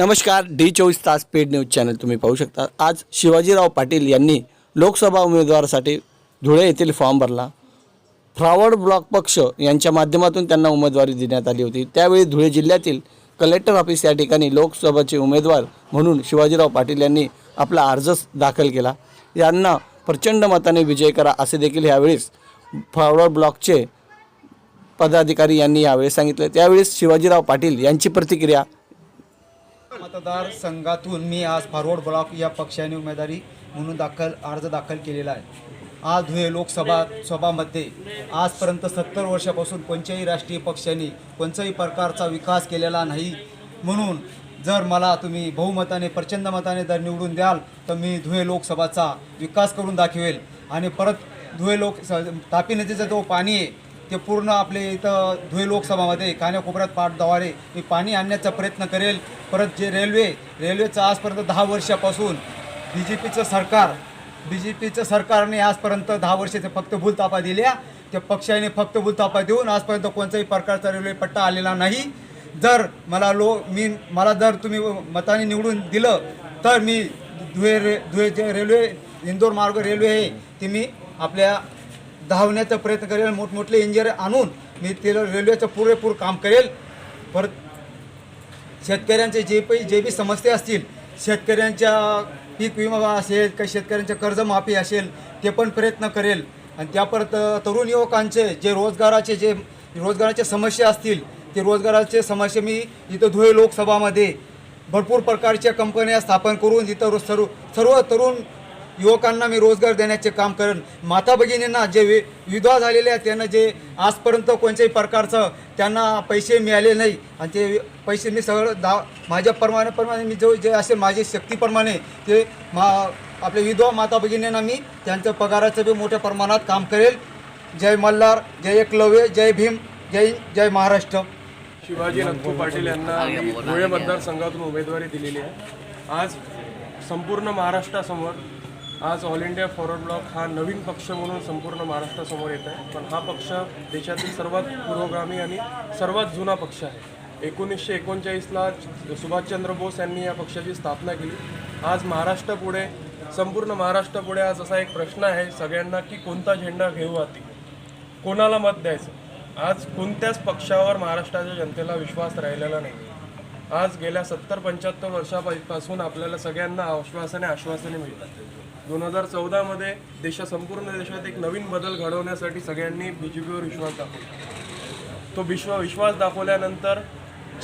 नमस्कार डी चोवीस तास पेड न्यूज चॅनल तुम्ही पाहू शकता. आज शिवाजीराव पाटील यांनी लोकसभा उमेदवारासाठी धुळे येथील फॉर्म भरला. फ्रॉवर्ड ब्लॉक पक्ष यांच्या माध्यमातून त्यांना उमेदवारी देण्यात आली होती. त्यावेळी धुळे जिल्ह्यातील कलेक्टर ऑफिस या ठिकाणी लोकसभेचे उमेदवार म्हणून शिवाजीराव पाटील यांनी आपला अर्ज दाखल केला. यांना प्रचंड मताने विजय करा असे देखील यावेळेस फ्रावड ब्लॉकचे पदाधिकारी यांनी यावेळी सांगितले. त्यावेळेस शिवाजीराव पाटील यांची प्रतिक्रिया मतदारसंघातून मी आज फॉरवर्ड ब्लॉक या पक्षाने उमेदवारी म्हणून दाखल अर्ज दाखल केलेला आहे. आज धुळे लोकसभा सभामध्ये आजपर्यंत सत्तर वर्षापासून कोणत्याही राष्ट्रीय पक्षाने कोणत्याही प्रकारचा विकास केलेला नाही. म्हणून जर मला तुम्ही बहुमताने प्रचंड मताने जर निवडून द्याल तर मी धुळे लोकसभाचा विकास करून दाखवेल. आणि परत धुळे लोक स- तापी नदीचा जो पाणी आहे ते पूर्ण आपले इथं धुळे लोकसभामध्ये कान्याकोपऱ्यात पाठद्वारे मी पाणी आणण्याचा प्रयत्न करेल. परत जे रेल्वे रेल्वेचं आजपर्यंत दहा वर्षापासून बी जे पीचं सरकार बी जे पीचं सरकारने आजपर्यंत दहा वर्षाचे फक्त भूलतापा दिल्या. त्या पक्षाने फक्त भूलतापा देऊन आजपर्यंत कोणत्याही प्रकारचा रेल्वे पट्टा आलेला नाही. जर मला लो मी मला जर तुम्ही मताने निवडून दिलं तर मी धुळे रे धुळे जे रेल्वे इंदोर मार्ग रेल्वे आहे ते मी आपल्या धावण्याचा प्रयत्न करेल मोठमोठे इंजिनियर आणून मी तिला रेल्वेचं पुरेपूर काम करेल. परत शेतकऱ्यांचे जे पण जे बी समस्या असतील शेतकऱ्यांच्या पीक विमा असेल काही शेतकऱ्यांच्या कर्जमाफी असेल ते पण प्रयत्न करेल. आणि त्या परत तरुण युवकांचे जे रोजगाराचे जे रोजगाराच्या समस्या असतील ते रोजगाराचे समस्या मी इथं धुळे लोकसभामध्ये भरपूर प्रकारच्या कंपन्या स्थापन करून इथं सर्व सर्व तरुण युवकांना मी रोजगार देण्याचे काम करेन. माता भगिनींना जे वि विधवा झालेले आहेत त्यांना जे आजपर्यंत कोणत्याही प्रकारचं त्यांना पैसे मिळाले नाही आणि ते पैसे मी सगळं दा माझ्या प्रमाणे प्रमाणे मी जो जे असेल माझे शक्तीप्रमाणे ते मा आपले विधवा माता भगिनींना मी त्यांच्या पगाराचं बी मोठ्या प्रमाणात काम करेल. जय मल्हार जय एकलव्य जय भीम जय जय महाराष्ट्र. शिवाजी नथू पाटील यांना मी धुळे मतदारसंघातून उमेदवारी दिलेली आहे. आज संपूर्ण महाराष्ट्रासमोर आज ऑल इंडिया फॉरवर्ड ब्लॉक हा नवीन पक्ष म्हणून संपूर्ण महाराष्ट्रासमोर येत आहे. पण हा पक्ष देशातील सर्वात पुरोगामी आणि सर्वात जुना पक्ष आहे. एकोणीसशे एकोणचाळीसला सुभाषचंद्र बोस यांनी या पक्षाची स्थापना केली. आज महाराष्ट्रापुढे संपूर्ण महाराष्ट्रापुढे आज असा एक प्रश्न आहे सगळ्यांना की कोणता झेंडा घेऊ आती कोणाला मत द्यायचं? आज कोणत्याच पक्षावर महाराष्ट्राच्या जनतेला विश्वास राहिलेला नाही. आज गेल्या सत्तर पंच्याहत्तर वर्षापासून आपल्याला सगळ्यांना आश्वासने आश्वासने मिळतात. दोन हजार चौदामध्ये देशा संपूर्ण देशात एक नवीन बदल घडवण्यासाठी सगळ्यांनी बी जे पीवर विश्वास दाखवला. तो विश्व विश्वास दाखवल्यानंतर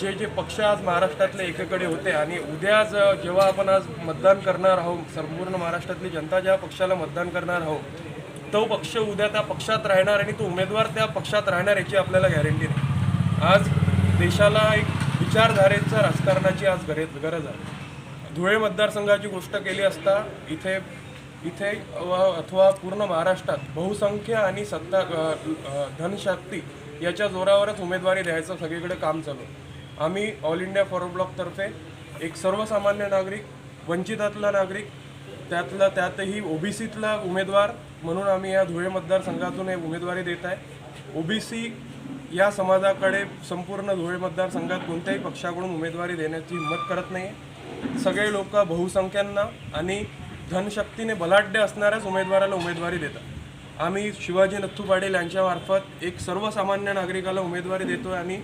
जे जे पक्ष आज महाराष्ट्रातले एकेकडे होते आणि उद्या जेव्हा आपण आज मतदान करणार आहोत संपूर्ण महाराष्ट्रातली जनता ज्या पक्षाला मतदान करणार आहोत तो पक्ष उद्या त्या पक्षात राहणार आणि तो उमेदवार त्या पक्षात राहणार याची आपल्याला गॅरंटी नाही. आज देशाला एक विचारधारेचं राजकारणाची आज गरज गरज आहे. धुळे मतदारसंघाची गोष्ट केली असता इथे इथे व- अथवा पूर्ण महाराष्ट्रात बहुसंख्य आणि सत्ता धनशक्ती याच्या जोरावरच उमेदवारी द्यायचं सगळीकडे काम चालू. आम्ही ऑल इंडिया फॉरवर्ड ब्लॉकतर्फे एक सर्वसामान्य नागरिक वंचितातला नागरिक त्यातला त्यातही ओबीसीतला उमेदवार म्हणून आम्ही या धुळे मतदारसंघातून एक उमेदवारी देत आहे. ओबीसी या समाजाकडे संपूर्ण धुळे मतदारसंघात कोणत्याही पक्षाकडून उमेदवारी देण्याची हिंमत करत नाही सगळे लोक बहुसंख्यांना आणि धनशक्तीने बलाढ्य असणाऱ्याच उमेदवाराला उमेदवारी देतात. आम्ही शिवाजी नथू पाटील यांच्यामार्फत एक सर्वसामान्य नागरिकाला उमेदवारी देतोय आणि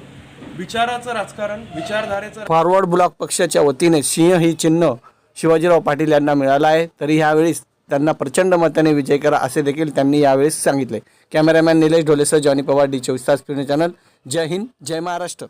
विचाराचं राजकारण विचारधारेचं फॉरवर्ड ब्लॉक पक्षाच्या वतीने सिंह ही चिन्ह शिवाजीराव पाटील यांना मिळालं आहे. तरी ह्यावेळेस त्यांना प्रचंड मताने विजय करा असे देखील त्यांनी यावेळेस सांगितले. कॅमेरामॅन निलेश ढोलेसह जॉनी पवार डी चोवीस तास चॅनल. जय हिंद जय महाराष्ट्र.